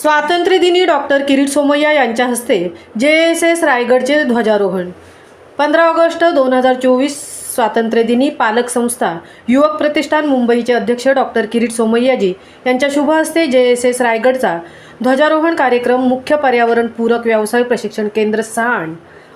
स्वातंत्र्यदिनी डॉक्टर किरीट सोमय्या यांच्या हस्ते जे एस एस रायगडचे ध्वजारोहण. पंधरा ऑगस्ट दोन हजार चोवीस स्वातंत्र्यदिनी पालक संस्था युवक प्रतिष्ठान मुंबईचे अध्यक्ष डॉक्टर किरीट सोमय्याजी यांच्या शुभ हस्ते जे एस एस रायगडचा ध्वजारोहण कार्यक्रम मुख्य पर्यावरण पूरक व्यवसाय प्रशिक्षण केंद्र सहाण.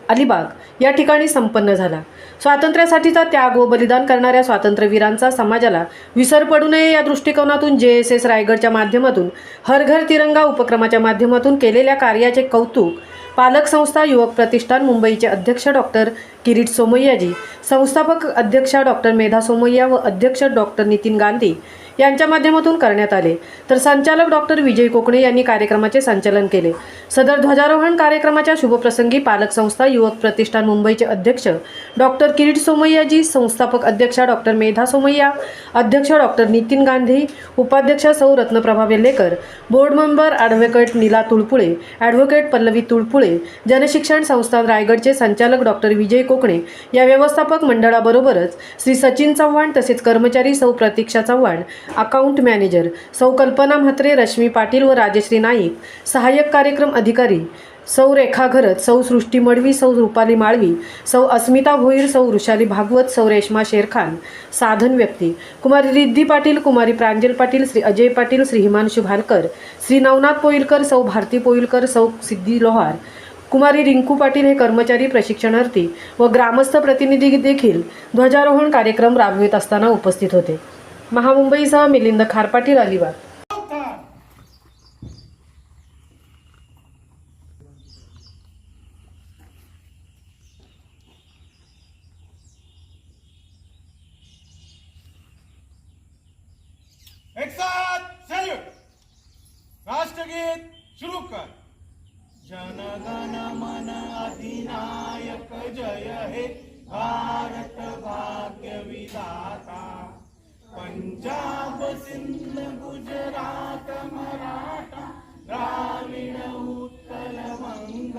अलिबाग या ठिकाणी संपन्न झाला. स्वातंत्र्यासाठीचा त्याग व बलिदान करणाऱ्या स्वातंत्र्यवीरांचा समाजाला विसर पडू नये या दृष्टिकोनातून जे एस एस रायगडच्या माध्यमातून हर घर तिरंगा उपक्रमाच्या माध्यमातून केलेल्या कार्याचे कौतुक पालक संस्था युवक प्रतिष्ठान मुंबईचे अध्यक्ष डॉक्टर किरीट सोमय्याजी संस्थापक अध्यक्षा डॉक्टर मेधा सोमय्या व अध्यक्ष डॉक्टर नितीन गांधी यांच्या माध्यमातून करण्यात आले. तर संचालक डॉक्टर विजय कोकणे यांनी कार्यक्रमाचे संचालन केले. सदर ध्वजारोहण कार्यक्रमाच्या शुभप्रसंगी पालक संस्था युवक प्रतिष्ठान मुंबईचे अध्यक्ष डॉक्टर किरीट सोमय्याजी संस्थापक अध्यक्षा डॉक्टर मेधा सोमय्या अध्यक्ष डॉक्टर नितीन गांधी उपाध्यक्ष सौ. Ratnaprabha Wellekar board member advocate Neela Tulpule advocate Pallavi Tulpule Jan Shikshan Sansthan रायगडचे संचालक डॉक्टर विजय कोकणे या व्यवस्थापक मंडळाबरोबरच श्री सचिन चव्हाण तसेच कर्मचारी सौ. प्रतीक्षा चव्हाण अकाउंट मॅनेजर सौ कल्पना म्हात्रे रश्मी पाटील व राजश्री नाईक. सहाय्यक कार्यक्रम अधिकारी सौ रेखा घरत सौ सृष्टी मडवी सौ रुपाली माळवी सौ अस्मिता भोईर सौ वृषाली भागवत सौ रेश्मा शेरखान. साधन व्यक्ती. कुमारी रिद्धी पाटील कुमारी प्रांजल पाटील श्री अजय पाटील श्री हिमांशू भालकर श्री नवनाथ पोईलकर सौ भारती पोईलकर सौ सिद्धी लोहार. कुमारी रिंकू पाटील हे कर्मचारी प्रशिक्षणार्थी व ग्रामस्थ प्रतिनिधी देखील ध्वजारोहण कार्यक्रम राबवित असताना उपस्थित होते. महामुंबईसह मिलिंद खारपाटील अलिबाग. एक साथ सैल्यूट। राष्ट्रगीत शुरू कर. जनगण मन अधिनायक जय हे. भारत भाग्य विधाता. पंजाब सिंध गुजरात मराठा द्राविड उत्कल वंग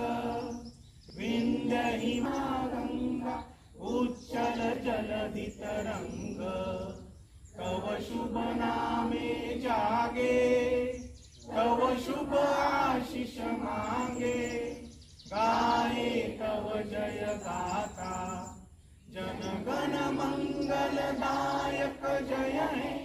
विंद हिमागंगा उच्चल जलधि तरंग तव शुभ नामे जागे तव शुभ आशिष मांगे। गाये तव जय गाता। जनगण मंगलदायक जय। हे जय